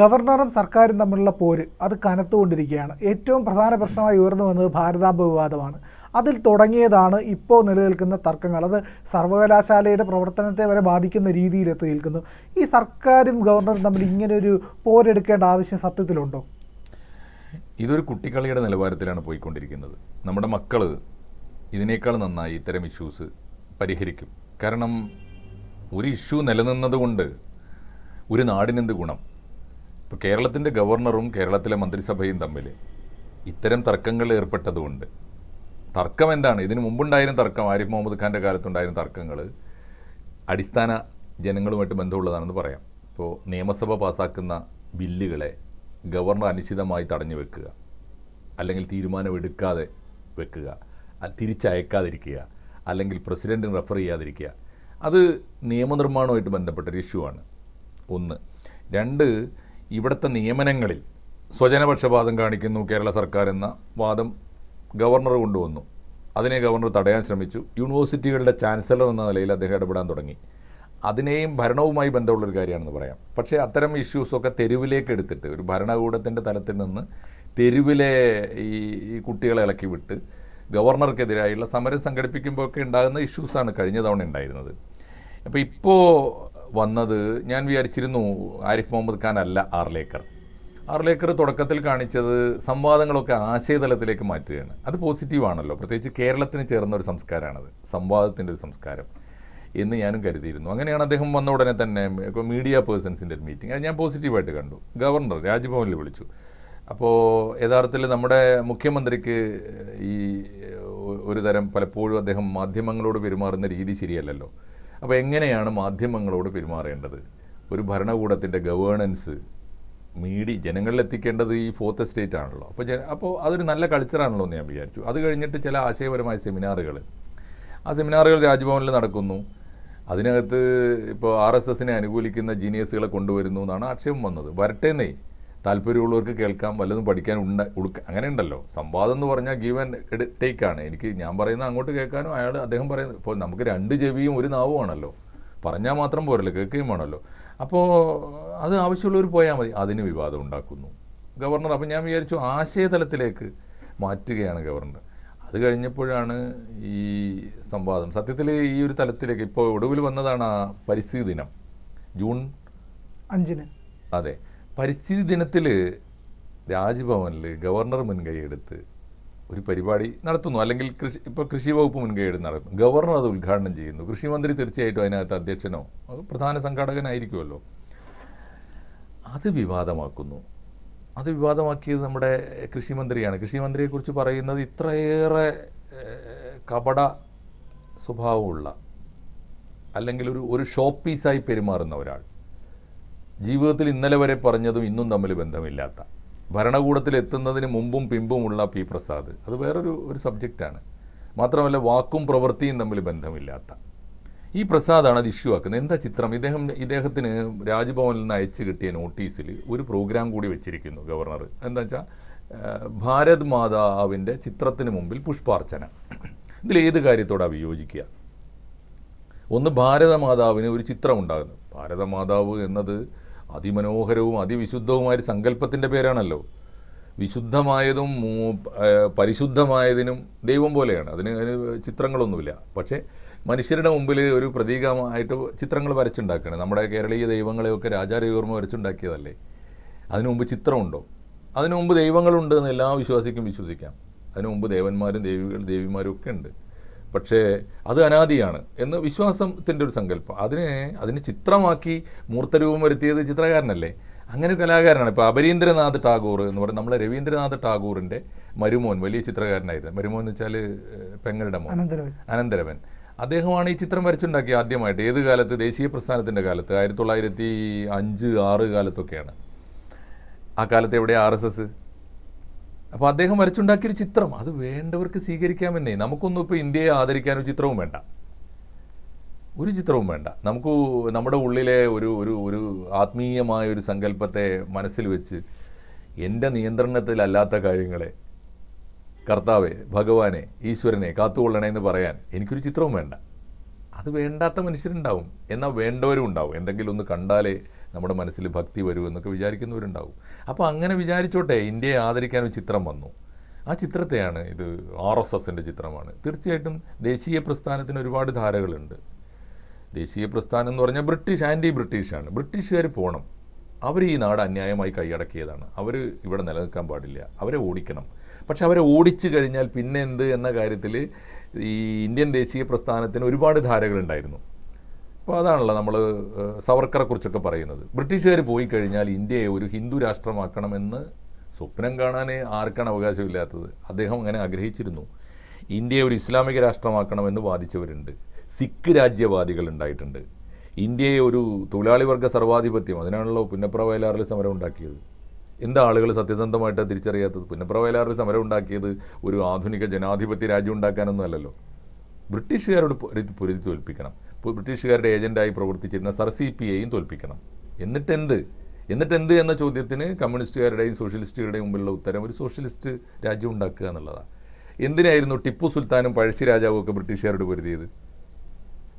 ഗവർണറും സർക്കാരും തമ്മിലുള്ള പോര് അത് കനത്തുകൊണ്ടിരിക്കുകയാണ്. ഏറ്റവും പ്രധാന പ്രശ്നമായി ഉയർന്നു വന്നത് ഭാരതാംബ വിവാദമാണ്. അതിൽ തുടങ്ങിയതാണ് ഇപ്പോൾ നിലനിൽക്കുന്ന തർക്കങ്ങൾ. അത് സർവകലാശാലയുടെ പ്രവർത്തനത്തെ വരെ ബാധിക്കുന്ന രീതിയിൽ എത്തി നിൽക്കുന്നു. ഈ സർക്കാരും ഗവർണറും തമ്മിൽ ഇങ്ങനെ ഒരു പോരെടുക്കേണ്ട ആവശ്യം സത്യത്തിലുണ്ടോ? ഇതൊരു കുട്ടിക്കളിയുടെ നിലവാരത്തിലാണ് പോയിക്കൊണ്ടിരിക്കുന്നത്. നമ്മുടെ മക്കൾ ഇതിനേക്കാൾ നന്നായി ഇത്തരം ഇഷ്യൂസ് പരിഹരിക്കും. കാരണം ഒരു ഇഷ്യൂ നിലനിന്നതുകൊണ്ട് ഒരു നാടിനെന്ത് ഗുണം? ഇപ്പോൾ കേരളത്തിന്റെ ഗവർണറും കേരളത്തിലെ മന്ത്രിസഭയും തമ്മിൽ ഇത്തരം തർക്കങ്ങൾ ഏർപ്പെട്ടതുകൊണ്ട് തർക്കം എന്താണ്? ഇതിന് മുമ്പുണ്ടായിരുന്ന തർക്കം ആരിഫ് മുഹമ്മദ് ഖാന്റെ കാലത്തുണ്ടായിരുന്ന തർക്കങ്ങൾ അടിസ്ഥാന ജനങ്ങളുമായിട്ട് ബന്ധമുള്ളതാണെന്ന് പറയാം. ഇപ്പോൾ നിയമസഭ പാസാക്കുന്ന ബില്ലുകളെ ഗവർണർ അനിശ്ചിതമായി തടഞ്ഞു വെക്കുക അല്ലെങ്കിൽ തീരുമാനമെടുക്കാതെ വെക്കുക തിരിച്ചയക്കാതിരിക്കുക അല്ലെങ്കിൽ പ്രസിഡന്റിന് റെഫർ ചെയ്യാതിരിക്കുക അത് നിയമനിർമ്മാണവുമായിട്ട് ബന്ധപ്പെട്ടൊരു ഇഷ്യൂ ആണ് ഒന്ന്. രണ്ട് ഇവിടുത്തെ നിയമനങ്ങളിൽ സ്വജനപക്ഷപാതം കാണിക്കുന്നു കേരള സർക്കാർ എന്ന വാദം ഗവർണർ കൊണ്ടുവന്നു. അതിനെ ഗവർണർ തടയാൻ ശ്രമിച്ചു. യൂണിവേഴ്സിറ്റികളുടെ ചാൻസലർ എന്ന നിലയിൽ അദ്ദേഹം ഇടപെടാൻ തുടങ്ങി. അതിനെയും ഭരണവുമായി ബന്ധമുള്ളൊരു കാര്യമാണെന്ന് പറയാം. പക്ഷേ അത്തരം ഇഷ്യൂസൊക്കെ തെരുവിലേക്ക് എടുത്തിട്ട് ഒരു ഭരണകൂടത്തിന്റെ തലത്തിൽ നിന്ന് തെരുവിലെ ഈ ഈ കുട്ടികളെ ഇളക്കി വിട്ട് ഗവർണർക്കെതിരായുള്ള സമരം സംഘടിപ്പിക്കുമ്പോഴൊക്കെ ഉണ്ടാകുന്ന ഇഷ്യൂസാണ് കഴിഞ്ഞ തവണ ഉണ്ടായിരുന്നത്. അപ്പോൾ ഇപ്പോൾ വന്നത് ഞാൻ വിചാരിച്ചിരുന്നു ആരിഫ് മുഹമ്മദ് ഖാൻ അല്ല ആർലേക്കർ. ആർലേക്കർ തുടക്കത്തിൽ കാണിച്ചത് സംവാദങ്ങളൊക്കെ ആശയതലത്തിലേക്ക് മാറ്റുകയാണ്. അത് പോസിറ്റീവാണല്ലോ പ്രത്യേകിച്ച് കേരളത്തിന് ചേർന്ന ഒരു സംസ്കാരമാണത്. സംവാദത്തിന്റെ ഒരു സംസ്കാരം എന്ന് ഞാനും കരുതിയിരുന്നു. അങ്ങനെയാണ് അദ്ദേഹം വന്ന ഉടനെ തന്നെ മീഡിയ പേഴ്സൺസിന്റെ ഒരു മീറ്റിംഗ് അത് ഞാൻ പോസിറ്റീവായിട്ട് കണ്ടു. ഗവർണർ രാജ്ഭവനിൽ വിളിച്ചു. അപ്പോൾ യഥാർത്ഥത്തിൽ നമ്മുടെ മുഖ്യമന്ത്രിക്ക് ഈ ഒരു തരം പലപ്പോഴും അദ്ദേഹം മാധ്യമങ്ങളോട് പെരുമാറുന്ന രീതി ശരിയല്ലല്ലോ. അപ്പോൾ എങ്ങനെയാണ് മാധ്യമങ്ങളോട് പെരുമാറേണ്ടത്? ഒരു ഭരണകൂടത്തിന്റെ ഗവേണൻസ് മീഡിയ ജനങ്ങളിലെത്തിക്കേണ്ടത് ഈ ഫോർത്ത് എസ്റ്റേറ്റ് ആണല്ലോ. അപ്പോൾ ജന അപ്പോൾ അതൊരു നല്ല കൾച്ചറാണല്ലോ എന്ന് ഞാൻ വിചാരിച്ചു. അത് കഴിഞ്ഞിട്ട് ചില ആശയപരമായ സെമിനാറുകൾ ആ സെമിനാറുകൾ രാജ്ഭവനിൽ നടക്കുന്നു. അതിനകത്ത് ഇപ്പോൾ ആർ എസ് എസിനെ അനുകൂലിക്കുന്ന ജീനിയസുകളെ കൊണ്ടുവരുന്നു എന്നാണ് ആക്ഷേപം വന്നത്. വരട്ടേന്നേ. താല്പര്യമുള്ളവർക്ക് കേൾക്കാം വല്ലതും പഠിക്കാൻ ഉണ്ട് അങ്ങനെ ഉണ്ടല്ലോ. സംവാദം എന്ന് പറഞ്ഞാൽ ഗീവ് ആൻഡ് ടേക്ക് ആണ്. എനിക്ക് ഞാൻ പറയുന്നത് അങ്ങോട്ട് കേൾക്കാനും അയാൾ അദ്ദേഹം പറയുന്നത് ഇപ്പോൾ നമുക്ക് രണ്ട് ചെവിയും ഒരു നാവുമാണല്ലോ പറഞ്ഞാൽ മാത്രം പോരല്ലോ കേൾക്കുകയും വേണമല്ലോ. അപ്പോൾ അത് ആവശ്യമുള്ളവർ പോയാൽ മതി. അതിന് വിവാദം ഉണ്ടാക്കുന്നു. ഗവർണർ അപ്പം ഞാൻ വിചാരിച്ചു ആശയതലത്തിലേക്ക് മാറ്റുകയാണ് ഗവർണർ. അത് കഴിഞ്ഞപ്പോഴാണ് ഈ സംവാദം. സത്യത്തിൽ ഈ ഒരു തലത്തിലേക്ക് ഇപ്പോൾ ഒടുവിൽ വന്നതാണ് ആ പരിസ്ഥിതി ദിനം. ജൂൺ അഞ്ചിന്. അതെ. പരിസ്ഥിതി ദിനത്തിൽ രാജ്ഭവനിൽ ഗവർണർ മുൻകൈയെടുത്ത് ഒരു പരിപാടി നടത്തുന്നു. അല്ലെങ്കിൽ കൃഷി ഇപ്പോൾ കൃഷി വകുപ്പ് മുൻകൈയെടുത്ത് നടത്തുന്നു ഗവർണർ അത് ഉദ്ഘാടനം ചെയ്യുന്നു. കൃഷിമന്ത്രി തീർച്ചയായിട്ടും അതിനകത്ത് അധ്യക്ഷനോ പ്രധാന സംഘാടകനായിരിക്കുമല്ലോ. അത് വിവാദമാക്കുന്നു. അത് വിവാദമാക്കിയത് നമ്മുടെ കൃഷിമന്ത്രിയാണ്. കൃഷിമന്ത്രിയെക്കുറിച്ച് പറയുന്നത് ഇത്രയേറെ കപട സ്വഭാവമുള്ള അല്ലെങ്കിൽ ഒരു ഒരു ഷോപ്പ് പീസായി പെരുമാറുന്ന ഒരാൾ. ജീവിതത്തിൽ ഇന്നലെ വരെ പറഞ്ഞതും ഇന്നും തമ്മിൽ ബന്ധമില്ലാത്ത. ഭരണകൂടത്തിൽ എത്തുന്നതിന് മുമ്പും പിമ്പുമുള്ള പി പ്രസാദ്. അത് വേറൊരു ഒരു സബ്ജക്റ്റാണ്. മാത്രമല്ല വാക്കും പ്രവൃത്തിയും തമ്മിൽ ബന്ധമില്ലാത്ത. ഈ പ്രസാദാണ് അത് ഇഷ്യൂ ആക്കുന്നത്. എന്താ ചിത്രം? ഇദ്ദേഹം ഇദ്ദേഹത്തിന് രാജ്ഭവനിൽ നിന്ന് അയച്ചു കിട്ടിയ നോട്ടീസിൽ ഒരു പ്രോഗ്രാം കൂടി വെച്ചിരിക്കുന്നു ഗവർണർ. എന്താ വെച്ചാൽ ഭാരത് മാതാവിന്റെ ചിത്രത്തിന് മുമ്പിൽ പുഷ്പാർച്ചന. ഇതിൽ ഏത് കാര്യത്തോടാണ് വിയോജിക്കുക? ഒന്ന് ഭാരതമാതാവിന് ഒരു ചിത്രം ഉണ്ടാകുന്നു. ഭാരതമാതാവ് എന്നത് അതിമനോഹരവും അതിവിശുദ്ധവുമായ സങ്കല്പത്തിന്റെ പേരാണല്ലോ. വിശുദ്ധമായതും പരിശുദ്ധമായതിനും ദൈവം പോലെയാണ്. അതിന് അതിന് ചിത്രങ്ങളൊന്നുമില്ല. പക്ഷേ മനുഷ്യരുടെ മുമ്പിൽ ഒരു പ്രതീകമായിട്ട് ചിത്രങ്ങൾ വരച്ചുണ്ടാക്കുകയാണ്. നമ്മുടെ കേരളീയ ദൈവങ്ങളെയൊക്കെ രാജാരവിവർമ്മ വരച്ചുണ്ടാക്കിയതല്ലേ? അതിനു മുമ്പ് ചിത്രമുണ്ടോ? അതിനു മുമ്പ് ദൈവങ്ങളുണ്ട് എന്ന് എല്ലാ വിശ്വാസിക്കും വിശ്വസിക്കാം. അതിനു മുമ്പ് ദേവന്മാരും ദേവികൾ ദേവിമാരും ഒക്കെ ഉണ്ട്. പക്ഷേ അത് അനാദിയാണ് എന്ന് വിശ്വാസത്തിന്റെ ഒരു സങ്കല്പം. അതിനെ അതിന് ചിത്രമാക്കി മൂർത്തരൂപം വരുത്തിയത് ചിത്രകാരനല്ലേ? അങ്ങനെ ഒരു കലാകാരനാണ്. ഇപ്പോൾ അപരീന്ദ്രനാഥ് ടാഗോർ എന്ന് പറയുന്നത് നമ്മളെ രവീന്ദ്രനാഥ് ടാഗോറിന്റെ മരുമോൻ വലിയ ചിത്രകാരനായിരുന്നു. മരുമോൻ എന്ന് വെച്ചാൽ പെങ്ങളുടെ മോൻ. അനന്തരവൻ. അനന്തരവൻ. അദ്ദേഹമാണ് ഈ ചിത്രം വരച്ചുണ്ടാക്കിയത് ആദ്യമായിട്ട്. ഏത് കാലത്ത്? ദേശീയ പ്രസ്ഥാനത്തിന്റെ കാലത്ത്. ആയിരത്തി തൊള്ളായിരത്തി അഞ്ച് ആറ് കാലത്തൊക്കെയാണ്. ആ കാലത്ത് എവിടെ? R S S? അപ്പോൾ അദ്ദേഹം വരച്ചുണ്ടാക്കിയൊരു ചിത്രം. അത് വേണ്ടവർക്ക് സ്വീകരിക്കാമെന്നേ. നമുക്കൊന്നും ഇപ്പോൾ ഇന്ത്യയെ ആദരിക്കാൻ ഒരു ചിത്രവും വേണ്ട. ഒരു ചിത്രവും വേണ്ട. നമുക്ക് നമ്മുടെ ഉള്ളിലെ ഒരു ഒരു ഒരു ആത്മീയമായ ഒരു സങ്കല്പത്തെ മനസ്സിൽ വെച്ച് എന്റെ നിയന്ത്രണത്തിലല്ലാത്ത കാര്യങ്ങളെ കർത്താവെ ഭഗവാനെ ഈശ്വരനെ കാത്തുകൊള്ളണേ എന്ന് പറയാൻ എനിക്കൊരു ചിത്രവും വേണ്ട. അത് വേണ്ടാത്ത മനുഷ്യരുണ്ടാവും. എന്നാൽ വേണ്ടവരും ഉണ്ടാവും. എന്തെങ്കിലും ഒന്ന് കണ്ടാലേ നമ്മുടെ മനസ്സിൽ ഭക്തി വരൂ എന്നൊക്കെ വിചാരിക്കുന്നവരുണ്ടാവും. അപ്പോൾ അങ്ങനെ വിചാരിച്ചോട്ടെ ഇന്ത്യയെ ആദരിക്കാൻ ഒരു ചിത്രം വന്നു. ആ ചിത്രത്തെയാണ് ഇത് ആർ എസ് എസിന്റെ ചിത്രമാണ്. തീർച്ചയായിട്ടും ദേശീയ പ്രസ്ഥാനത്തിന് ഒരുപാട് ധാരകളുണ്ട്. ദേശീയ പ്രസ്ഥാനം എന്ന് പറഞ്ഞാൽ ബ്രിട്ടീഷ് ആന്റി ബ്രിട്ടീഷാണ്. ബ്രിട്ടീഷുകാർ പോകണം അവർ ഈ നാട് അന്യായമായി കൈയടക്കിയതാണ്. അവർ ഇവിടെ നിലനിൽക്കാൻ പാടില്ല. അവരെ ഓടിക്കണം. പക്ഷെ അവരെ ഓടിച്ചു കഴിഞ്ഞാൽ പിന്നെ എന്ത് എന്ന കാര്യത്തിൽ ഈ ഇന്ത്യൻ ദേശീയ പ്രസ്ഥാനത്തിന് ഒരുപാട് ധാരകളുണ്ടായിരുന്നു. അപ്പോൾ അതാണല്ലോ നമ്മൾ സവർക്കറെ കുറിച്ചൊക്കെ പറയുന്നത്. ബ്രിട്ടീഷുകാർ പോയി കഴിഞ്ഞാൽ ഇന്ത്യയെ ഒരു ഹിന്ദു രാഷ്ട്രമാക്കണമെന്ന് സ്വപ്നം കാണാൻ ആർക്കാണ് അവകാശമില്ലാത്തത്? അദ്ദേഹം അങ്ങനെ ആഗ്രഹിച്ചിരുന്നു. ഇന്ത്യയെ ഒരു ഇസ്ലാമിക രാഷ്ട്രമാക്കണമെന്ന് വാദിച്ചവരുണ്ട്. സിഖ് രാജ്യവാദികൾ ഉണ്ടായിട്ടുണ്ട്. ഇന്ത്യയെ ഒരു തൊഴിലാളി വർഗ സർവാധിപത്യം അതിനാണല്ലോ പുന്നപ്ര വയലാറിൽ സമരം ഉണ്ടാക്കിയത്. എന്താ ആളുകൾ സത്യസന്ധമായിട്ട് തിരിച്ചറിയാത്തത്? പുന്നപ്ര വയലാറിൽ സമരം ഉണ്ടാക്കിയത് ഒരു ആധുനിക ജനാധിപത്യ രാജ്യം ഉണ്ടാക്കാനൊന്നും അല്ലല്ലോ. ബ്രിട്ടീഷുകാരോട് പൊരുതി തോൽപ്പിക്കണം. ബ്രിട്ടീഷുകാരുടെ ഏജന്റായി പ്രവർത്തിച്ചിരുന്ന സർ സി പി ഐയും തോൽപ്പിക്കണം. എന്നിട്ട് എന്ത് എന്നിട്ട് എന്ത് എന്ന ചോദ്യത്തിന് കമ്മ്യൂണിസ്റ്റുകാരുടെയും സോഷ്യലിസ്റ്റുകളുടെയും മുമ്പിലുള്ള ഉത്തരം ഒരു സോഷ്യലിസ്റ്റ് രാജ്യം ഉണ്ടാക്കുക എന്നുള്ളതാണ്. എന്തിനായിരുന്നു ടിപ്പു സുൽത്താനും പഴശ്ശി രാജാവും ഒക്കെ ബ്രിട്ടീഷുകാരോട് പൊരുതിയത്?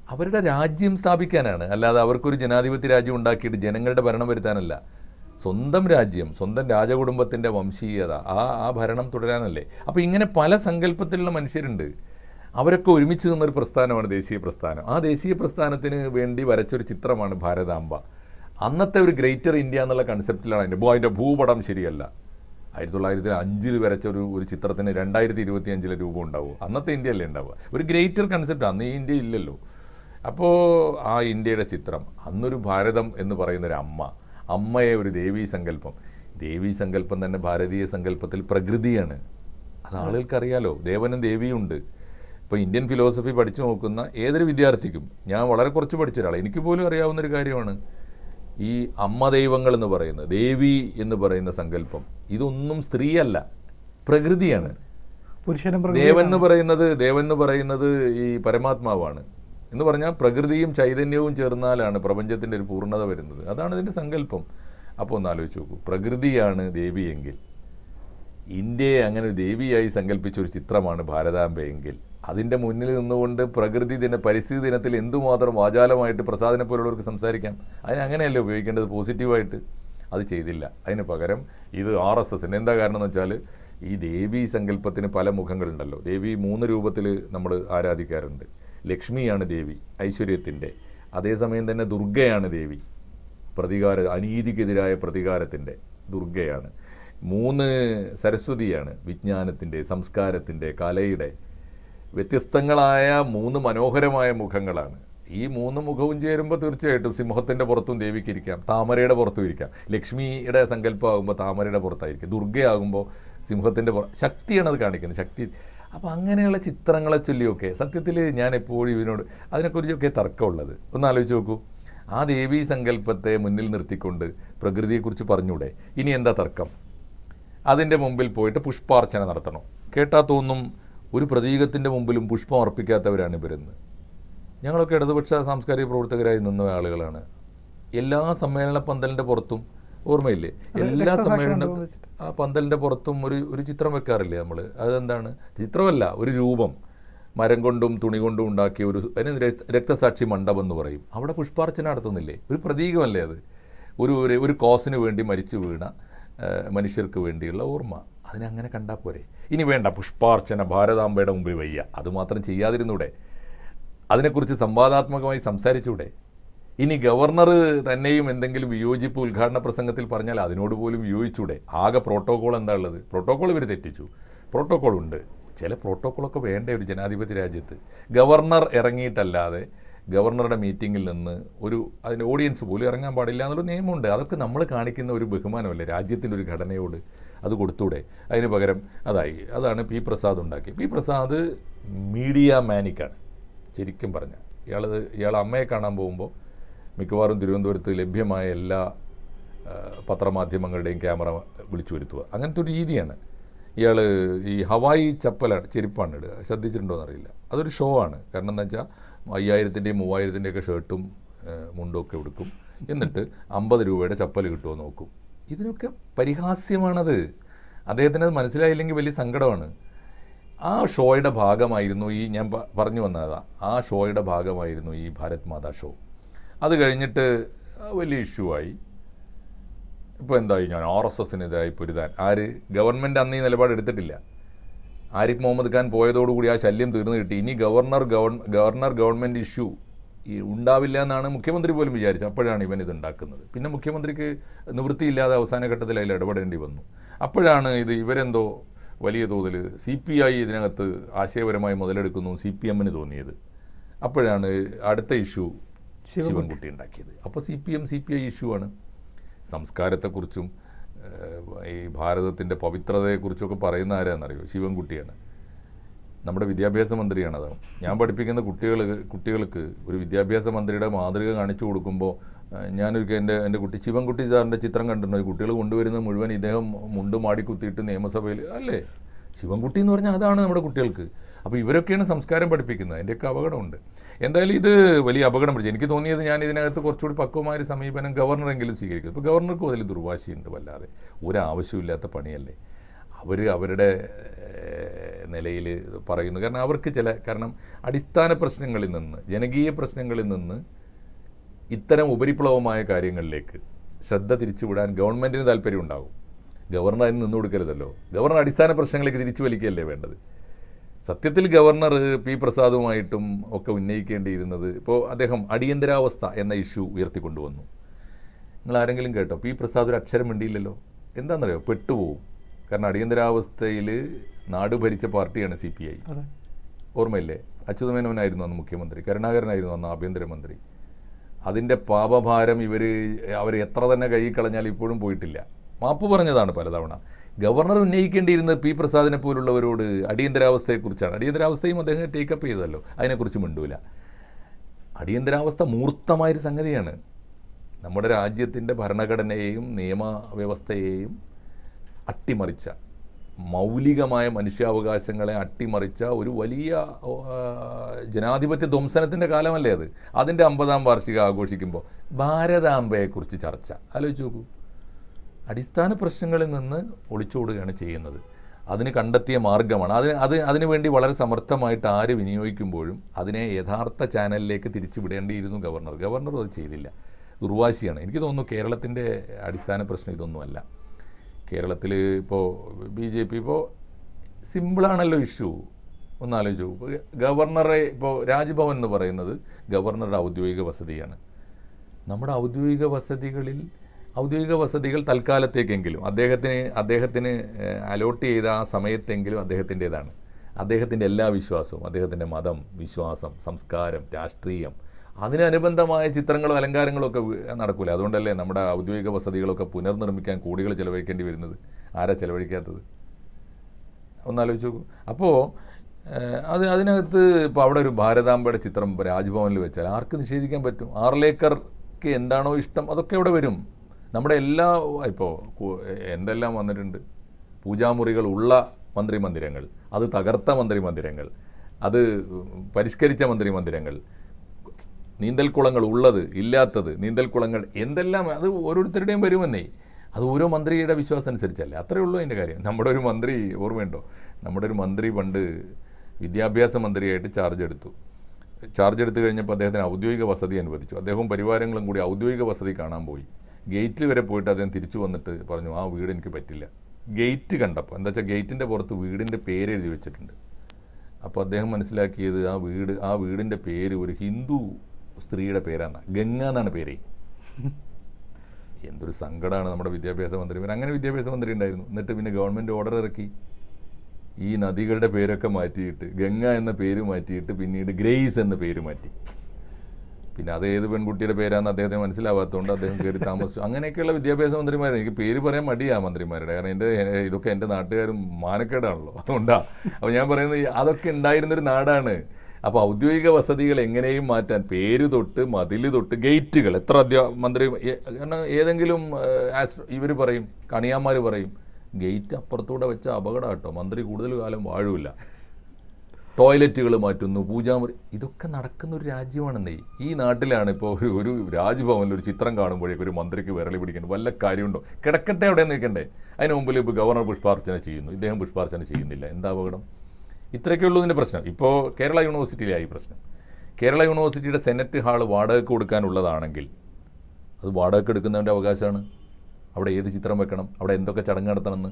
അവരുടെ രാജ്യം സ്ഥാപിക്കാനാണ്. അല്ലാതെ അവർക്കൊരു ജനാധിപത്യ രാജ്യം ഉണ്ടാക്കിയിട്ട് ജനങ്ങളുടെ ഭരണം വരുത്താനല്ല. സ്വന്തം രാജ്യം സ്വന്തം രാജകുടുംബത്തിന്റെ വംശീയത ആ ആ ഭരണം തുടരാനല്ലേ. അപ്പോൾ ഇങ്ങനെ പല സങ്കല്പത്തിലുള്ള മനുഷ്യരുണ്ട്. അവരൊക്കെ ഒരുമിച്ച് നിന്നൊരു പ്രസ്ഥാനമാണ് ദേശീയ പ്രസ്ഥാനം. ആ ദേശീയ പ്രസ്ഥാനത്തിന് വേണ്ടി വരച്ചൊരു ചിത്രമാണ് ഭാരതാംബ. അന്നത്തെ ഒരു ഗ്രേറ്റർ ഇന്ത്യ എന്നുള്ള കൺസെപ്റ്റിലാണ് അതിന്റെ അതിന്റെ ഭൂപടം ശരിയല്ല. ആയിരത്തി തൊള്ളായിരത്തി അഞ്ചിൽ വരച്ച ഒരു ഒരു ചിത്രത്തിന് രണ്ടായിരത്തി ഇരുപത്തി അഞ്ചിലെ രൂപം ഉണ്ടാവും. അന്നത്തെ ഇന്ത്യ അല്ലേ ഉണ്ടാവുക? ഒരു ഗ്രേറ്റർ കൺസെപ്റ്റ് അന്ന് ഈ ഇന്ത്യ ഇല്ലല്ലോ. അപ്പോൾ ആ ഇന്ത്യയുടെ ചിത്രം അന്നൊരു ഭാരതം എന്ന് പറയുന്ന ഒരു അമ്മ അമ്മയെ ഒരു ദേവീ സങ്കല്പം. ദേവീ സങ്കല്പം തന്നെ ഭാരതീയ സങ്കല്പത്തിൽ പ്രകൃതിയാണ്. അത് ആളുകൾക്കറിയാലോ ദേവനും ദേവിയും ഉണ്ട്. ഇപ്പോൾ ഇന്ത്യൻ ഫിലോസഫി പഠിച്ചു നോക്കുന്ന ഏതൊരു വിദ്യാർത്ഥിക്കും ഞാൻ വളരെ കുറച്ച് പഠിച്ച ഒരാൾ എനിക്ക് പോലും അറിയാവുന്ന ഒരു കാര്യമാണ് ഈ അമ്മ ദൈവങ്ങൾ എന്ന് പറയുന്നത് ദേവി എന്ന് പറയുന്ന സങ്കല്പം. ഇതൊന്നും സ്ത്രീയല്ല പ്രകൃതിയാണ്. പുരുഷനും ദേവൻ എന്ന് പറയുന്നത് ദേവൻ എന്ന് പറയുന്നത് ഈ പരമാത്മാവാണ്. എന്ന് പറഞ്ഞാൽ പ്രകൃതിയും ചൈതന്യവും ചേർന്നാലാണ് പ്രപഞ്ചത്തിന്റെ ഒരു പൂർണത വരുന്നത്. അതാണ് ഇതിന്റെ സങ്കല്പം. അപ്പോൾ ഒന്ന് ആലോചിച്ച് നോക്കൂ. പ്രകൃതിയാണ് ദേവിയെങ്കിൽ. ഇന്ത്യയെ അങ്ങനെ ദേവിയായി സങ്കല്പിച്ച ഒരു ചിത്രമാണ് ഭാരതാംബയെങ്കിൽ. അതിന്റെ മുന്നിൽ നിന്നുകൊണ്ട് പ്രകൃതി ദിന പരിസ്ഥിതി ദിനത്തിൽ എന്തുമാത്രം വാചാലമായിട്ട് പ്രസാദനെ പോലുള്ളവർക്ക് സംസാരിക്കാം? അതിന് അങ്ങനെയല്ലേ ഉപയോഗിക്കേണ്ടത്? പോസിറ്റീവായിട്ട് അത് ചെയ്തില്ല. അതിന് പകരം ഇത് ആർ എസ് എസിന് എന്താ കാരണം എന്ന് വെച്ചാൽ ഈ ദേവി സങ്കല്പത്തിന് പല മുഖങ്ങളുണ്ടല്ലോ. ദേവി മൂന്ന് രൂപത്തിൽ നമ്മൾ ആരാധിക്കാറുണ്ട്. ലക്ഷ്മിയാണ് ദേവി ഐശ്വര്യത്തിന്റെ അതേസമയം തന്നെ ദുർഗയാണ് ദേവി പ്രതികാര അനീതിക്കെതിരായ പ്രതികാരത്തിന്റെ ദുർഗയാണ്. മൂന്ന് സരസ്വതിയാണ് വിജ്ഞാനത്തിന്റെ സംസ്കാരത്തിന്റെ കലയുടെ വ്യത്യസ്തങ്ങളായ മൂന്ന് മനോഹരമായ മുഖങ്ങളാണ്. ഈ മൂന്ന് മുഖവും ചേരുമ്പോൾ തീർച്ചയായിട്ടും സിംഹത്തിന്റെ പുറത്തും ദേവിക്ക് ഇരിക്കാം താമരയുടെ പുറത്തും ഇരിക്കാം. ലക്ഷ്മിയുടെ സങ്കല്പമാകുമ്പോൾ താമരയുടെ പുറത്തായിരിക്കും. ദുർഗയാകുമ്പോൾ സിംഹത്തിന്റെ പുറ ശക്തിയാണ് അത് കാണിക്കുന്നത് ശക്തി. അപ്പോൾ അങ്ങനെയുള്ള ചിത്രങ്ങളെ ചൊല്ലിയൊക്കെ സത്യത്തിൽ ഞാൻ എപ്പോഴും ഇവനോട് അതിനെക്കുറിച്ചൊക്കെ തർക്കമുള്ളത്. ഒന്ന് ആലോചിച്ച് നോക്കൂ. ആ ദേവി സങ്കല്പത്തെ മുന്നിൽ നിർത്തിക്കൊണ്ട് പ്രകൃതിയെക്കുറിച്ച് പറഞ്ഞൂടെ? ഇനി എന്താ തർക്കം? അതിന്റെ മുമ്പിൽ പോയിട്ട് പുഷ്പാർച്ചന നടത്തണം. കേട്ടാ തോന്നും ഒരു പ്രതീകത്തിന്റെ മുമ്പിലും പുഷ്പം അർപ്പിക്കാത്തവരാണ് ഇവരെന്ന്. ഞങ്ങളൊക്കെ ഇടതുപക്ഷ സാംസ്കാരിക പ്രവർത്തകരായി നിന്ന ആളുകളാണ്. എല്ലാ സമ്മേളന പന്തലിന്റെ പുറത്തും ഓർമ്മയില്ലേ? എല്ലാ സമ്മേളന. ആ പന്തലിന്റെ പുറത്തും ഒരു ഒരു ചിത്രം വെക്കാറില്ലേ നമ്മൾ? അതെന്താണ്? ചിത്രമല്ല ഒരു രൂപം. മരം കൊണ്ടും തുണി കൊണ്ടും ഉണ്ടാക്കിയ ഒരു അതിന് രക്തസാക്ഷി മണ്ഡപം എന്ന് പറയും. അവിടെ പുഷ്പാർച്ചന നടത്തുന്നില്ലേ? ഒരു പ്രതീകമല്ലേ അത്? ഒരു ഒരു കോസിന് വേണ്ടി മരിച്ചു വീണ മനുഷ്യർക്ക് വേണ്ടിയുള്ള ഓർമ്മ. അതിനങ്ങനെ കണ്ടാൽ പോരെ. ഇനി വേണ്ട പുഷ്പാർച്ചന ഭാരതാംബയുടെ മുമ്പിൽ വയ്യ. അതുമാത്രം ചെയ്യാതിരുന്നൂടെ. അതിനെക്കുറിച്ച് സംവാദാത്മകമായി സംസാരിച്ചൂടെ. ഇനി ഗവർണർ തന്നെയും എന്തെങ്കിലും വിയോജിപ്പ് ഉദ്ഘാടന പ്രസംഗത്തിൽ പറഞ്ഞാൽ അതിനോട് പോലും വിയോജിച്ചൂടെ. ആകെ പ്രോട്ടോകോൾ എന്താ ഉള്ളത്? പ്രോട്ടോകോൾ ഇവർ തെറ്റിച്ചു. പ്രോട്ടോകോൾ ഉണ്ട്. ചില പ്രോട്ടോക്കോളൊക്കെ വേണ്ട ഒരു ജനാധിപത്യ രാജ്യത്ത്. ഗവർണർ ഇറങ്ങിയിട്ടല്ലാതെ ഗവർണറുടെ മീറ്റിങ്ങിൽ നിന്ന് ഒരു അതിന്റെ ഓഡിയൻസ് പോലും ഇറങ്ങാൻ പാടില്ല എന്നുള്ള നിയമമുണ്ട്. അതൊക്കെ നമ്മൾ കാണിക്കുന്ന ഒരു ബഹുമാനമല്ലേ? രാജ്യത്തിന്റെ ഒരു ഘടനയോട്. അത് കൊടുത്തൂടെ. അതിന് പകരം അതായി. അതാണ് പി പ്രസാദ് ഉണ്ടാക്കി പി പ്രസാദ് മീഡിയ മാനിക്കാണ്. ശരിക്കും പറഞ്ഞാൽ. ഇയാൾ ഇയാൾ അമ്മയെ കാണാൻ പോകുമ്പോൾ മിക്കവാറും തിരുവനന്തപുരത്ത് ലഭ്യമായ എല്ലാ പത്രമാധ്യമങ്ങളുടെയും ക്യാമറ വിളിച്ചു വരുത്തുക. അങ്ങനത്തെ ഒരു രീതിയാണ്. ഇയാൾ ഈ ഹവായി ചപ്പലാണ് ചെരുപ്പാണ് ഇടുക. ശ്രദ്ധിച്ചിട്ടുണ്ടോ എന്നറിയില്ല. അതൊരു ഷോ ആണ്. കാരണം എന്താ വെച്ചാൽ അയ്യായിരത്തിന്റെയും മൂവായിരത്തിന്റെയൊക്കെ ഷർട്ടും മുണ്ടും ഒക്കെ എടുക്കും എന്നിട്ട് അമ്പത് രൂപയുടെ ചപ്പൽ കിട്ടുമോ നോക്കും. ഇതിനൊക്കെ പരിഹാസ്യമാണത്. അദ്ദേഹത്തിന് അത് മനസ്സിലായില്ലെങ്കിൽ വലിയ സങ്കടമാണ്. ആ ഷോയുടെ ഭാഗമായിരുന്നു ഈ ഞാൻ പറഞ്ഞു വന്നതാ. ആ ഷോയുടെ ഭാഗമായിരുന്നു ഈ ഭാരത് മാതാ ഷോ. അത് കഴിഞ്ഞിട്ട് വലിയ ഇഷ്യൂ ആയി. ഇപ്പോൾ എന്തായി? ഞാൻ ആർ എസ് എസിനെതിരായി പൊരുതാൻ. ആര്? ഗവൺമെന്റ് അന്ന് ഈ നിലപാട് എടുത്തിട്ടില്ല. ആരിഫ് മുഹമ്മദ് ഖാൻ പോയതോടുകൂടി ആ ശല്യം തീർന്നു കിട്ടി. ഇനി governor govern governor government issue ഈ ഉണ്ടാവില്ല എന്നാണ് മുഖ്യമന്ത്രി പോലും വിചാരിച്ചത്. അപ്പോഴാണ് ഇവൻ ഇത് ഉണ്ടാക്കുന്നത് പിന്നെ മുഖ്യമന്ത്രിക്ക് നിവൃത്തിയില്ലാതെ അവസാന ഘട്ടത്തിൽ അതിൽ ഇടപെടേണ്ടി വന്നു. അപ്പോഴാണ് ഇത് ഇവരെന്തോ വലിയ തോതിൽ സി പി ഐ ഇതിനകത്ത് ആശയപരമായി മുതലെടുക്കുന്നു സി പി എമ്മിന് തോന്നിയത്. അപ്പോഴാണ് അടുത്ത ഇഷ്യൂ ശിവൻകുട്ടി ഉണ്ടാക്കിയത്. അപ്പോൾ C P M C P I issue ആണ്. സംസ്കാരത്തെക്കുറിച്ചും ഈ ഭാരതത്തിന്റെ പവിത്രതയെക്കുറിച്ചൊക്കെ പറയുന്ന ആരാന്നറിയോ? ശിവൻകുട്ടിയാണ്. നമ്മുടെ വിദ്യാഭ്യാസ മന്ത്രിയാണ് അത്. ഞാൻ പഠിപ്പിക്കുന്ന കുട്ടികൾ കുട്ടികൾക്ക് ഒരു വിദ്യാഭ്യാസ മന്ത്രിയുടെ മാതൃക കാണിച്ചു കൊടുക്കുമ്പോൾ ഞാനൊരിക്കൽ എന്റെ എന്റെ കുട്ടി ശിവൻകുട്ടി സാറിന്റെ ചിത്രം കണ്ടിട്ടുണ്ട്? കുട്ടികൾ കൊണ്ടുവരുന്ന മുഴുവൻ ഇദ്ദേഹം മുണ്ട് മാടി കുത്തിയിട്ട് നിയമസഭയിൽ അല്ലേ? ശിവൻകുട്ടി എന്ന് പറഞ്ഞാൽ അതാണ് നമ്മുടെ കുട്ടികൾക്ക്. അപ്പോൾ ഇവരൊക്കെയാണ് സംസ്കാരം പഠിപ്പിക്കുന്നത്. അതിന്റെയൊക്കെ അപകടമുണ്ട്. എന്തായാലും ഇത് വലിയ അപകടം പിടിച്ചു. എനിക്ക് തോന്നിയത് ഞാൻ ഇതിനകത്ത് കുറച്ചുകൂടി പക്വമായ ഒരു സമീപനം ഗവർണറെങ്കിലും സ്വീകരിക്കും. ഇപ്പോൾ ഗവർണർക്കും അതിൽ ദുർവാശിയുണ്ട് വല്ലാതെ. ഒരാവശ്യമില്ലാത്ത പണിയല്ലേ? അവർ അവരുടെ നിലയിൽ പറയുന്നു. കാരണം അവർക്ക് ചില കാരണം അടിസ്ഥാന പ്രശ്നങ്ങളിൽ നിന്ന് ജനകീയ പ്രശ്നങ്ങളിൽ നിന്ന് ഇത്തരം ഉപരിപ്ലവമായ കാര്യങ്ങളിലേക്ക് ശ്രദ്ധ തിരിച്ചുവിടാൻ ഗവൺമെന്റിന് താല്പര്യം ഉണ്ടാകും. ഗവർണർ അതിന് നിന്ന് കൊടുക്കരുതല്ലോ. ഗവർണർ അടിസ്ഥാന പ്രശ്നങ്ങളിലേക്ക് തിരിച്ചു വലിക്കുകയല്ലേ വേണ്ടത്? സത്യത്തിൽ ഗവർണർ പി പ്രസാദുമായിട്ടും ഒക്കെ ഉന്നയിക്കേണ്ടിയിരുന്നത് ഇപ്പോൾ അദ്ദേഹം അടിയന്തരാവസ്ഥ എന്ന ഇഷ്യൂ ഉയർത്തിക്കൊണ്ടുവന്നു. നിങ്ങൾ ആരെങ്കിലും കേട്ടോ? പി പ്രസാദ് ഒരു അക്ഷരം മിണ്ടിയില്ലല്ലോ. എന്താണെന്നറിയോ? പെട്ടുപോകും കാരണം അടിയന്തരാവസ്ഥയിൽ നാട് ഭരിച്ച പാർട്ടിയാണ് സി പി ഐ. ഓർമ്മയില്ലേ? അച്യുതമേനോനായിരുന്നു അന്ന് മുഖ്യമന്ത്രി കരുണാകരനായിരുന്നു അന്ന് ആഭ്യന്തരമന്ത്രി. അതിന്റെ പാപഭാരം ഇവർ അവർ എത്ര തന്നെ കൈ കളഞ്ഞാൽ ഇപ്പോഴും പോയിട്ടില്ല. മാപ്പ് പറഞ്ഞതാണ് പലതവണ. Governor ഉന്നയിക്കേണ്ടിയിരുന്നത് P പ്രസാദിനെ പോലുള്ളവരോട് അടിയന്തരാവസ്ഥയെക്കുറിച്ചാണ്. അടിയന്തരാവസ്ഥയും അദ്ദേഹം ടേക്കപ്പ് ചെയ്തല്ലോ. അതിനെക്കുറിച്ച് മിണ്ടൂല. അടിയന്തരാവസ്ഥ മൂർത്തമായൊരു സംഗതിയാണ്. നമ്മുടെ രാജ്യത്തിന്റെ ഭരണഘടനയെയും നിയമവ്യവസ്ഥയെയും അട്ടിമറിച്ച മൗലികമായ മനുഷ്യാവകാശങ്ങളെ അട്ടിമറിച്ച ഒരു വലിയ ജനാധിപത്യ ധ്വംസനത്തിന്റെ കാലമല്ലേ അത്? അതിന്റെ അമ്പതാം വാർഷികം ആഘോഷിക്കുമ്പോൾ ഭാരതാംബയെക്കുറിച്ച് ചർച്ച. ആലോചിച്ച് നോക്കൂ. അടിസ്ഥാന പ്രശ്നങ്ങളിൽ നിന്ന് ഒളിച്ചോടുകയാണ് ചെയ്യുന്നത്. അതിന് കണ്ടെത്തിയ മാർഗമാണ് അതിന് അത് അതിനുവേണ്ടി വളരെ സമർത്ഥമായിട്ട് ആര് വിനിയോഗിക്കുമ്പോഴും അതിനെ യഥാർത്ഥ ചാനലിലേക്ക് തിരിച്ചു വിടേണ്ടിയിരുന്നു ഗവർണർ. ഗവർണർ അത് ചെയ്തില്ല. ദുർവാശിയാണ്. എനിക്ക് തോന്നുന്നു കേരളത്തിന്റെ അടിസ്ഥാന പ്രശ്നം ഇതൊന്നുമല്ല. കേരളത്തിൽ ഇപ്പോൾ ബി ജെ പി ഇപ്പോൾ സിമ്പിളാണല്ലോ ഇഷ്യൂ. ഒന്നാലോചിച്ചു ഇപ്പോൾ ഗവർണറെ ഇപ്പോൾ രാജ്ഭവൻ എന്ന് പറയുന്നത് ഗവർണറുടെ ഔദ്യോഗിക വസതിയാണ്. നമ്മുടെ ഔദ്യോഗിക വസതികളിൽ ഔദ്യോഗിക വസതികൾ തൽക്കാലത്തേക്കെങ്കിലും അദ്ദേഹത്തിന് അദ്ദേഹത്തിന് അലോട്ട് ചെയ്ത ആ സമയത്തെങ്കിലും അദ്ദേഹത്തിന്റേതാണ്. അദ്ദേഹത്തിന്റെ എല്ലാ വിശ്വാസവും അദ്ദേഹത്തിന്റെ മതം വിശ്വാസം സംസ്കാരം രാഷ്ട്രീയം അതിനനുബന്ധമായ ചിത്രങ്ങളും അലങ്കാരങ്ങളും ഒക്കെ നടക്കൂല. അതുകൊണ്ടല്ലേ നമ്മുടെ ഔദ്യോഗിക വസതികളൊക്കെ പുനർനിർമ്മിക്കാൻ കൂടികൾ ചിലവഴിക്കേണ്ടി വരുന്നത്. ആരാ ചിലവഴിക്കാത്തത്? ഒന്നാലോചിച്ച് നോക്കൂ. അപ്പോൾ അത് അതിനകത്ത് ഇപ്പോൾ അവിടെ ഒരു ഭാരതാംബയുടെ ചിത്രം രാജ്ഭവനിൽ വെച്ചാൽ ആർക്ക് നിഷേധിക്കാൻ പറ്റും? ആർലേക്കർക്ക് എന്താണോ ഇഷ്ടം അതൊക്കെ ഇവിടെ വരും? നമ്മുടെ എല്ലാ ഇപ്പോൾ എന്തെല്ലാം വന്നിട്ടുണ്ട്? പൂജാമുറികൾ ഉള്ള മന്ത്രിമന്ദിരങ്ങൾ അത് തകർത്ത മന്ത്രിമന്ദിരങ്ങൾ അത് പരിഷ്കരിച്ച മന്ത്രി മന്ദിരങ്ങൾ നീന്തൽക്കുളങ്ങൾ ഉള്ളത് ഇല്ലാത്തത് നീന്തൽക്കുളങ്ങൾ എന്തെല്ലാം അത് ഓരോരുത്തരുടെയും വരുമെന്നേ. അത് ഓരോ മന്ത്രിയുടെ വിശ്വാസം അനുസരിച്ചല്ലേ? അത്രയേ ഉള്ളൂ അതിന്റെ കാര്യം. നമ്മുടെ ഒരു മന്ത്രി ഓർമ്മയുണ്ടോ? നമ്മുടെ ഒരു മന്ത്രി പണ്ട് വിദ്യാഭ്യാസ മന്ത്രിയായിട്ട് ചാർജ് എടുത്തു. ചാർജ് എടുത്തു കഴിഞ്ഞപ്പോൾ അദ്ദേഹത്തിന് ഔദ്യോഗിക വസതി അനുവദിച്ചു. അദ്ദേഹവും പരിവാരങ്ങളും കൂടി ഔദ്യോഗിക വസതി കാണാൻ പോയി. ഗേറ്റിൽ വരെ പോയിട്ട് അദ്ദേഹം തിരിച്ചു വന്നിട്ട് പറഞ്ഞു ആ വീട് എനിക്ക് പറ്റില്ല. ഗേറ്റ് കണ്ടപ്പോൾ എന്താ വെച്ചാൽ ഗേറ്റിന്റെ പുറത്ത് വീടിന്റെ പേര് എഴുതി വെച്ചിട്ടുണ്ട്. അപ്പോൾ അദ്ദേഹം മനസ്സിലാക്കിയത് ആ വീട് ആ വീടിന്റെ പേര് ഒരു ഹിന്ദു സ്ത്രീയുടെ പേരാണ്. ഗംഗ എന്നാണ് പേര്. എന്തൊരു സങ്കടമാണ് നമ്മുടെ വിദ്യാഭ്യാസ മന്ത്രി. പിന്നെ അങ്ങനെ വിദ്യാഭ്യാസ മന്ത്രി ഉണ്ടായിരുന്നു. എന്നിട്ട് പിന്നെ ഗവൺമെന്റ് ഓർഡർ ഇറക്കി. ഈ നദികളുടെ പേരൊക്കെ മാറ്റിയിട്ട് ഗംഗ എന്ന പേര് മാറ്റിയിട്ട് പിന്നീട് ഗ്രേസ് എന്ന പേര് മാറ്റി. പിന്നെ അത് ഏത് പെൺകുട്ടിയുടെ പേരാന്ന് അദ്ദേഹത്തിന് മനസ്സിലാവാത്തതുകൊണ്ട് അദ്ദേഹം കയറി താമസിച്ചു. അങ്ങനെയൊക്കെയുള്ള വിദ്യാഭ്യാസ മന്ത്രിമാരെ എനിക്ക് പേര് പറയാൻ മടിയാ മന്ത്രിമാരുടെ. കാരണം എന്റെ ഇതൊക്കെ എന്റെ നാട്ടുകാരും മാനക്കേടാണല്ലോ. അതുകൊണ്ടാണ് അപ്പോൾ ഞാൻ പറയുന്നത് അതൊക്കെ ഉണ്ടായിരുന്നൊരു നാടാണ്. അപ്പോൾ ഔദ്യോഗിക വസതികൾ എങ്ങനെയും മാറ്റാൻ പേര് തൊട്ട് മതിൽ തൊട്ട് ഗേറ്റുകൾ. എത്ര അധ്യാ മന്ത്രി കാരണം ഏതെങ്കിലും ഇവർ പറയും കണിയാന്മാർ പറയും ഗേറ്റ് അപ്പുറത്തൂടെ വെച്ച അപകടം കേട്ടോ. മന്ത്രി കൂടുതൽ കാലം വാഴൂല ടോയ്ലറ്റുകൾ മാറ്റുന്നു പൂജാമുറി ഇതൊക്കെ നടക്കുന്ന ഒരു രാജ്യമാണെന്നേ. ഈ നാട്ടിലാണ് ഇപ്പോൾ ഒരു ഒരു രാജ്ഭവനിൽ ഒരു ചിത്രം കാണുമ്പോഴേക്കും ഒരു മന്ത്രിക്ക് വിരളി പിടിക്കുന്നത് വല്ല കാര്യമുണ്ടോ? കിടക്കട്ടെ അവിടെ നിൽക്കണ്ടേ. അതിന് മുമ്പിൽ ഇപ്പോൾ ഗവർണർ പുഷ്പാർച്ചന ചെയ്യുന്നു. ഇദ്ദേഹം പുഷ്പാർച്ചന ചെയ്യുന്നില്ല. എന്താ അപകടം? ഇത്രയൊക്കെ ഉള്ളൂ ഇതിന്റെ പ്രശ്നം. ഇപ്പോൾ കേരള യൂണിവേഴ്സിറ്റിയിലായി പ്രശ്നം. കേരള യൂണിവേഴ്സിറ്റിയുടെ സെനറ്റ് ഹാൾ വാടകയ്ക്ക് കൊടുക്കാനുള്ളതാണെങ്കിൽ അത് വാടകയ്ക്ക് എടുക്കുന്നവന്റെ അവകാശമാണ്. അവിടെ ഏത് ചിത്രം വെക്കണം? അവിടെ എന്തൊക്കെ ചടങ്ങ് നടത്തണമെന്ന്.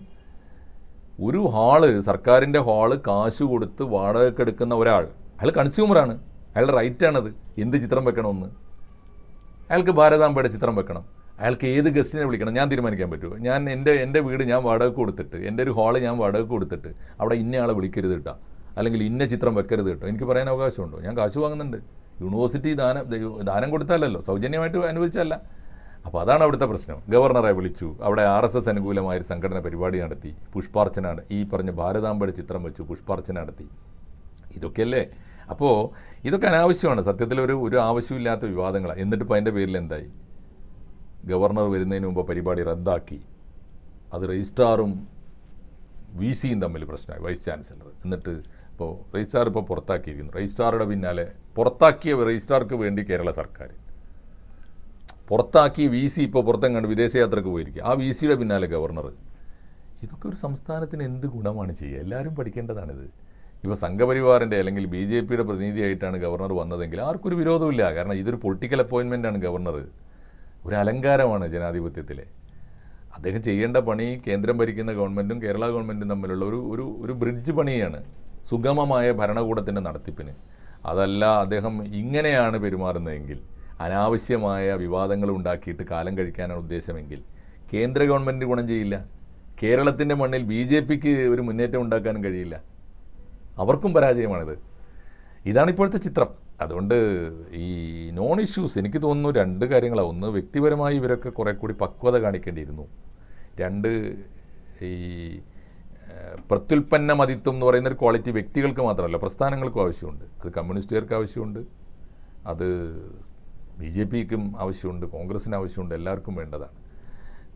ഒരു ഹാൾ സർക്കാരിന്റെ ഹാൾ കാശ് കൊടുത്ത് വാടകയ്ക്ക് എടുക്കുന്ന ഒരാൾ അയാൾ കൺസ്യൂമറാണ്. അയാളുടെ റൈറ്റാണത്. എന്ത് ചിത്രം വെക്കണമെന്ന്. അയാൾക്ക് ഭാരതാംബയുടെ ചിത്രം വെക്കണം. അയാൾക്ക് ഏത് ഗസ്റ്റിനെ വിളിക്കണം? ഞാൻ തീരുമാനിക്കാൻ പറ്റുമോ? ഞാൻ എന്റെ എന്റെ വീട് ഞാൻ വാടകയ്ക്ക് കൊടുത്തിട്ട് എന്റെ ഒരു ഹാൾ ഞാൻ വാടകയ്ക്ക് കൊടുത്തിട്ട് അവിടെ ഇന്നയാളെ വിളിക്കരുത് കേട്ടോ അല്ലെങ്കിൽ ഇന്ന ചിത്രം വെക്കരുത് കേട്ടോ. എനിക്ക് പറയാൻ അവകാശമുണ്ടോ? ഞാൻ കാശ് വാങ്ങുന്നുണ്ട്. യൂണിവേഴ്സിറ്റി ദാനം ദാനം കൊടുത്താലല്ലോ. സൗജന്യമായിട്ട് അനുവദിച്ചല്ല അപ്പോൾ അതാണ് അവിടുത്തെ പ്രശ്നം. ഗവർണറെ വിളിച്ചു. അവിടെ ആർ എസ് എസ് അനുകൂലമായ ഒരു സംഘടന പരിപാടി നടത്തി. പുഷ്പാർച്ചന ഈ പറഞ്ഞ ഭാരതാംബയുടെ ചിത്രം വെച്ചു പുഷ്പാർച്ചന നടത്തി. ഇതൊക്കെയല്ലേ? അപ്പോൾ ഇതൊക്കെ അനാവശ്യമാണ്. സത്യത്തിൽ ഒരു ഒരു ആവശ്യമില്ലാത്ത വിവാദങ്ങളാണ് എന്നിട്ട് ഇപ്പോൾ അതിന്റെ പേരിൽ എന്തായി? ഗവർണർ വരുന്നതിന് മുമ്പ് പരിപാടി റദ്ദാക്കി. അത് രജിസ്ട്രാറും വി സിയും തമ്മിൽ പ്രശ്നമായി വൈസ് ചാൻസലർ. എന്നിട്ട് ഇപ്പോൾ രജിസ്ട്രാർ ഇപ്പോൾ പുറത്താക്കിയിരിക്കുന്നു. രജിസ്ട്രാറുടെ പിന്നാലെ പുറത്താക്കിയ രജിസ്ട്രാർക്ക് വേണ്ടി കേരള സർക്കാർ. പുറത്താക്കിയ വി സി ഇപ്പോൾ പുറത്തെങ്ങാണ്ട് വിദേശയാത്രക്ക് പോയിരിക്കുക. ആ വി സിയുടെ പിന്നാലെ ഗവർണർ. ഇതൊക്കെ ഒരു സംസ്ഥാനത്തിന് എന്ത് ഗുണമാണ് ചെയ്യുക? എല്ലാവരും പഠിക്കേണ്ടതാണിത്. ഇപ്പോൾ സംഘപരിവാറിന്റെ അല്ലെങ്കിൽ ബി ജെ പിയുടെ പ്രതിനിധിയായിട്ടാണ് ഗവർണർ വന്നതെങ്കിൽ ആർക്കൊരു വിരോധമില്ല കാരണം ഇതൊരു പൊളിറ്റിക്കൽ അപ്പോയിൻമെന്റാണ് ഗവർണർ. ഒരു അലങ്കാരമാണ് ജനാധിപത്യത്തിലെ. അദ്ദേഹം ചെയ്യേണ്ട പണി കേന്ദ്രം ഭരിക്കുന്ന ഗവൺമെന്റും കേരള ഗവൺമെന്റും തമ്മിലുള്ള ഒരു ഒരു ബ്രിഡ്ജ് പണിയാണ്. സുഗമമായ ഭരണകൂടത്തിന്റെ നടത്തിപ്പിന്. അതല്ല അദ്ദേഹം ഇങ്ങനെയാണ് പെരുമാറുന്നതെങ്കിൽ അനാവശ്യമായ വിവാദങ്ങൾ ഉണ്ടാക്കിയിട്ട് കാലം കഴിക്കാനാണ് ഉദ്ദേശമെങ്കിൽ കേന്ദ്ര ഗവൺമെന്റ് ഗുണം ചെയ്യില്ല. കേരളത്തിന്റെ മണ്ണിൽ ബി ജെ പിക്ക് ഒരു മുന്നേറ്റം ഉണ്ടാക്കാനും കഴിയില്ല. അവർക്കും പരാജയമാണിത്. ഇതാണ് ഇപ്പോഴത്തെ ചിത്രം. അതുകൊണ്ട് ഈ നോൺ ഇഷ്യൂസ് എനിക്ക് തോന്നുന്നു രണ്ട് കാര്യങ്ങളാണ് ഒന്ന് വ്യക്തിപരമായി ഇവരൊക്കെ കുറേ കൂടി പക്വത കാണിക്കേണ്ടിയിരുന്നു. രണ്ട് ഈ പ്രത്യുൽപ്പന്ന മതിത്വം എന്ന് പറയുന്ന ഒരു ക്വാളിറ്റി വ്യക്തികൾക്ക് മാത്രമല്ല പ്രസ്ഥാനങ്ങൾക്കും ആവശ്യമുണ്ട്. അത് കമ്മ്യൂണിസ്റ്റുകാർക്ക് ആവശ്യമുണ്ട്. അത് ബി ജെ പിക്കും ആവശ്യമുണ്ട് കോൺഗ്രസിന് ആവശ്യമുണ്ട് എല്ലാവർക്കും വേണ്ടതാണ്.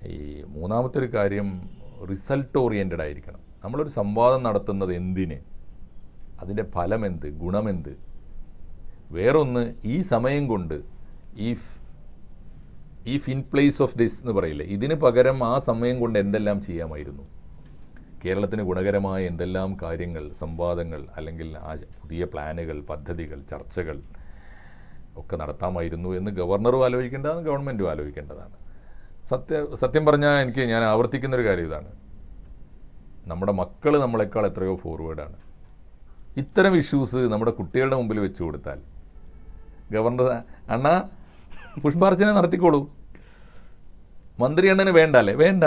ഈ മൂന്നാമത്തെ ഒരു കാര്യം റിസൾട്ട് ഓറിയന്റഡ് ആയിരിക്കണം. നമ്മളൊരു സംവാദം നടത്തുന്നത് എന്തിന്? അതിന്റെ ഫലമെന്ത്? ഗുണമെന്ത്? വേറൊന്ന് ഈ സമയം കൊണ്ട് if if in place of this എന്ന് പറയില്ലേ ഇതിന് പകരം ആ സമയം കൊണ്ട് എന്തെല്ലാം ചെയ്യാമായിരുന്നു? കേരളത്തിന് ഗുണകരമായ എന്തെല്ലാം കാര്യങ്ങൾ സംവാദങ്ങൾ അല്ലെങ്കിൽ പുതിയ പ്ലാനുകൾ പദ്ധതികൾ ചർച്ചകൾ ഒക്കെ നടത്താമായിരുന്നു എന്ന് ഗവർണറും ആലോചിക്കേണ്ടതാണ് ഗവൺമെന്റും ആലോചിക്കേണ്ടതാണ്. സത്യ സത്യം പറഞ്ഞാൽ എനിക്ക് ഞാൻ ആവർത്തിക്കുന്നൊരു കാര്യം ഇതാണ്. നമ്മുടെ മക്കൾ നമ്മളെക്കാൾ എത്രയോ ഫോർവേഡാണ് ഇത്തരം ഇഷ്യൂസ് നമ്മുടെ കുട്ടികളുടെ മുമ്പിൽ വെച്ചു കൊടുത്താൽ ഗവർണർ അണ്ണ പുഷ്പാർച്ചന നടത്തിക്കോളൂ. മന്ത്രി അണ്ണന് വേണ്ടല്ലേ? വേണ്ട.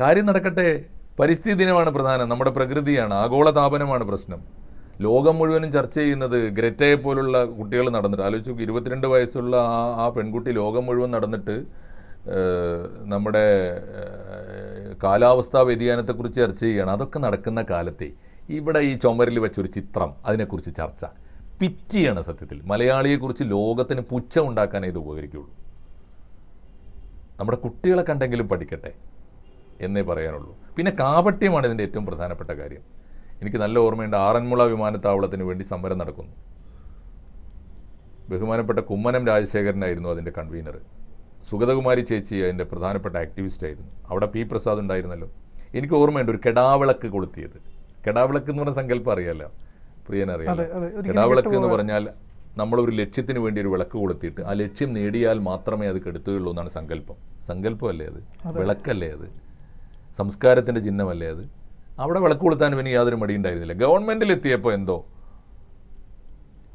കാര്യം നടക്കട്ടെ. പരിസ്ഥിതി ദിനമാണ് പ്രധാനം. നമ്മുടെ പ്രകൃതിയാണ്. ആഗോളതാപനമാണ് പ്രശ്നം. ലോകം മുഴുവനും ചർച്ച ചെയ്യുന്നത് ഗ്രറ്റയെ പോലുള്ള കുട്ടികൾ നടന്നിട്ട് ആലോചിച്ചു ഇരുപത്തിരണ്ട് വയസ്സുള്ള ആ ആ പെൺകുട്ടി ലോകം മുഴുവൻ നടന്നിട്ട് നമ്മുടെ കാലാവസ്ഥാ വ്യതിയാനത്തെക്കുറിച്ച് ചർച്ച ചെയ്യുകയാണ്. അതൊക്കെ നടക്കുന്ന കാലത്തെ ഇവിടെ ഈ ചുമരിൽ വെച്ചൊരു ചിത്രം അതിനെക്കുറിച്ച് ചർച്ച. പിറ്റിയാണ് സത്യത്തിൽ. മലയാളിയെക്കുറിച്ച് ലോകത്തിന് പുച്ഛം ഉണ്ടാക്കാനേ ഇത് ഉപകരിക്കുകയുള്ളൂ നമ്മുടെ കുട്ടികളെ കണ്ടെങ്കിലും പഠിക്കട്ടെ എന്നേ പറയാനുള്ളൂ. പിന്നെ കാപട്യമാണ് ഇതിന്റെ ഏറ്റവും പ്രധാനപ്പെട്ട കാര്യം. എനിക്ക് നല്ല ഓർമ്മയുണ്ട് ആറന്മുള വിമാനത്താവളത്തിന് വേണ്ടി സമരം നടക്കുന്നു. ബഹുമാനപ്പെട്ട കുമ്മനം രാജശേഖരനായിരുന്നു അതിന്റെ കൺവീനർ സുഗതകുമാരി ചേച്ചി അതിന്റെ പ്രധാനപ്പെട്ട ആക്ടിവിസ്റ്റ് ആയിരുന്നു. അവിടെ പി പ്രസാദ് ഉണ്ടായിരുന്നല്ലോ. എനിക്ക് ഓർമ്മയുണ്ട് ഒരു കെടാവിളക്ക് കൊളുത്തിയത്. കെടാവിളക്ക് എന്ന് പറഞ്ഞ സങ്കല്പം അറിയാലോ. ഒരിക്കലും കെടാവിളക്ക് എന്ന് പറഞ്ഞാൽ നമ്മളൊരു ലക്ഷ്യത്തിന് വേണ്ടി ഒരു വിളക്ക് കൊളുത്തിയിട്ട് ആ ലക്ഷ്യം നേടിയാൽ മാത്രമേ അത് കെടുത്തുകയുള്ളൂ എന്നാണ് സങ്കല്പം. സങ്കല്പമല്ലേ അത്. വിളക്കല്ലേ അത്? സംസ്കാരത്തിന്റെ ചിഹ്നമല്ലേ അത്? അവിടെ വിളക്ക് കൊളുത്താൻ ഇവന് യാതൊരു മടിയുണ്ടായിരുന്നില്ല ഗവൺമെന്റിൽ എത്തിയപ്പോൾ എന്തോ?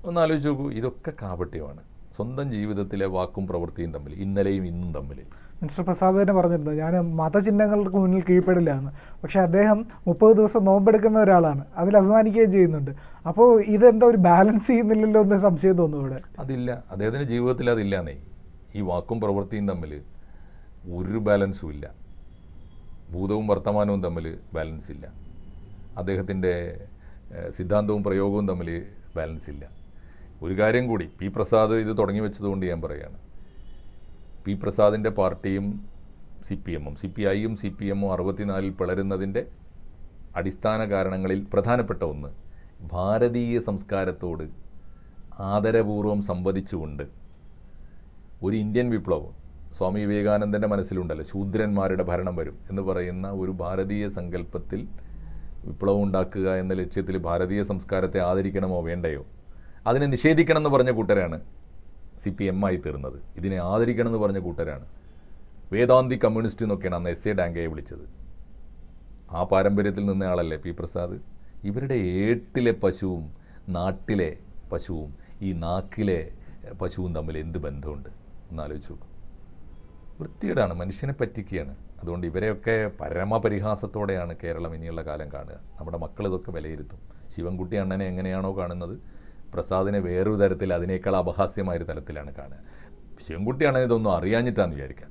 ഒന്ന് ആലോചിച്ച് നോക്കൂ ഇതൊക്കെ കാപട്യമാണ്. സ്വന്തം ജീവിതത്തിലെ വാക്കും പ്രവൃത്തിയും തമ്മിൽ ഇന്നലെയും ഇന്നും തമ്മിൽ. മിസ്റ്റർ പ്രസാദ് തന്നെ പറഞ്ഞിരുന്നു ഞാൻ മതചിഹ്നങ്ങൾക്ക് മുന്നിൽ കീഴ്പ്പെടില്ല എന്ന്. പക്ഷേ അദ്ദേഹം മുപ്പത് ദിവസം നോമ്പെടുക്കുന്ന ഒരാളാണ് അതിൽ അഭിമാനിക്കുകയും ചെയ്യുന്നുണ്ട്. അപ്പോൾ ഇതെന്താ ഒരു ബാലൻസ് ചെയ്യുന്നില്ലല്ലോ എന്ന് സംശയം തോന്നുന്നു ഇവിടെ. അതില്ല. അദ്ദേഹത്തിന്റെ ജീവിതത്തിൽ അതില്ലാന്നേ ഈ വാക്കും പ്രവൃത്തിയും തമ്മിൽ ഒരു ബാലൻസും ഇല്ല. ഭൂതവും വർത്തമാനവും തമ്മിൽ ബാലൻസ് ഇല്ല. അദ്ദേഹത്തിന്റെ സിദ്ധാന്തവും പ്രയോഗവും തമ്മിൽ ബാലൻസ് ഇല്ല. ഒരു കാര്യം കൂടി പി പ്രസാദ് ഇത് തുടങ്ങി വെച്ചതുകൊണ്ട് ഞാൻ പറയുകയാണ് പി പ്രസാദിന്റെ പാർട്ടിയും സി പി എമ്മും സി പി ഐയും സി പി എമ്മും അറുപത്തിനാലിൽ പിളരുന്നതിന്റെ അടിസ്ഥാന കാരണങ്ങളിൽ പ്രധാനപ്പെട്ട ഒന്ന് ഭാരതീയ സംസ്കാരത്തോട് ആദരപൂർവം സംവദിച്ചുകൊണ്ട് ഒരു ഇന്ത്യൻ വിപ്ലവം സ്വാമി വിവേകാനന്ദന്റെ മനസ്സിലുണ്ടല്ലോ ശൂദ്രന്മാരുടെ ഭരണം വരും എന്ന് പറയുന്ന ഒരു ഭാരതീയ സങ്കല്പത്തിൽ വിപ്ലവം ഉണ്ടാക്കുക എന്ന ലക്ഷ്യത്തിൽ ഭാരതീയ സംസ്കാരത്തെ ആദരിക്കണമോ വേണ്ടയോ? അതിനെ നിഷേധിക്കണം എന്ന് പറഞ്ഞ കൂട്ടരാണ് സി പി എം ആയി തീർന്നത്. ഇതിനെ ആദരിക്കണം എന്ന് പറഞ്ഞ കൂട്ടരാണ്. വേദാന്തി കമ്മ്യൂണിസ്റ്റ് എന്നൊക്കെയാണ് അന്ന് എസ് എ ഡാങ്കയെ വിളിച്ചത്. ആ പാരമ്പര്യത്തിൽ നിന്ന ആളല്ലേ പി പ്രസാദ്? ഇവരുടെ ഏട്ടിലെ പശുവും നാട്ടിലെ പശുവും ഈ നാക്കിലെ പശുവും തമ്മിൽ എന്ത് ബന്ധമുണ്ട്? എന്നാലോചിച്ച് വൃത്തികേടാണ് മനുഷ്യനെ പറ്റിക്കുകയാണ്. അതുകൊണ്ട് ഇവരെയൊക്കെ പരമപരിഹാസത്തോടെയാണ് കേരളം ഇനിയുള്ള കാലം കാണുക. നമ്മുടെ മക്കൾ ഇതൊക്കെ വിലയിരുത്തും. ശിവൻകുട്ടി അണ്ണനെ എങ്ങനെയാണോ കാണുന്നത്? പ്രസാദിനെ വേറൊരു തരത്തിൽ അതിനേക്കാൾ അപഹാസ്യമായ ഒരു തലത്തിലാണ് കാണുക. ശിവൻകുട്ടി അണ്ണൻ ഇതൊന്നും അറിയാഞ്ഞിട്ടാന്ന് വിചാരിക്കുക.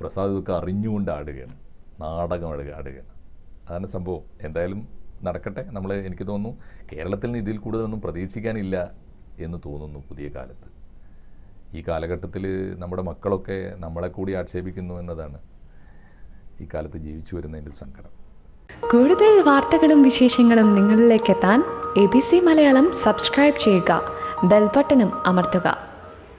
പ്രസാദ് ഇതൊക്കെ അറിഞ്ഞുകൊണ്ട് ആടുകയാണ്. നാടകം ആടുക ആടുകയാണ്. അതാണ് സംഭവം. എന്തായാലും നടക്കട്ടെ നമ്മൾ എനിക്ക് തോന്നുന്നു. കേരളത്തിൽ നിന്ന് ഇതിൽ കൂടുതലൊന്നും പ്രതീക്ഷിക്കാനില്ല എന്ന് തോന്നുന്നു പുതിയ കാലത്ത്. ഈ കാലഘട്ടത്തിൽ നമ്മുടെ മക്കളൊക്കെ നമ്മളെ കൂടി ആക്ഷേപിക്കുന്നു എന്നതാണ് ഈ കാലത്ത് ജീവിച്ചു വരുന്നതിന്റെ ഒരു സങ്കടം. കൂടുതൽ വാർത്തകളും വിശേഷങ്ങളും നിങ്ങളിലേക്ക് എത്താൻ A B C Malayalam subscribe ചെയ്യുക ബെൽബട്ടനും അമർത്തുക.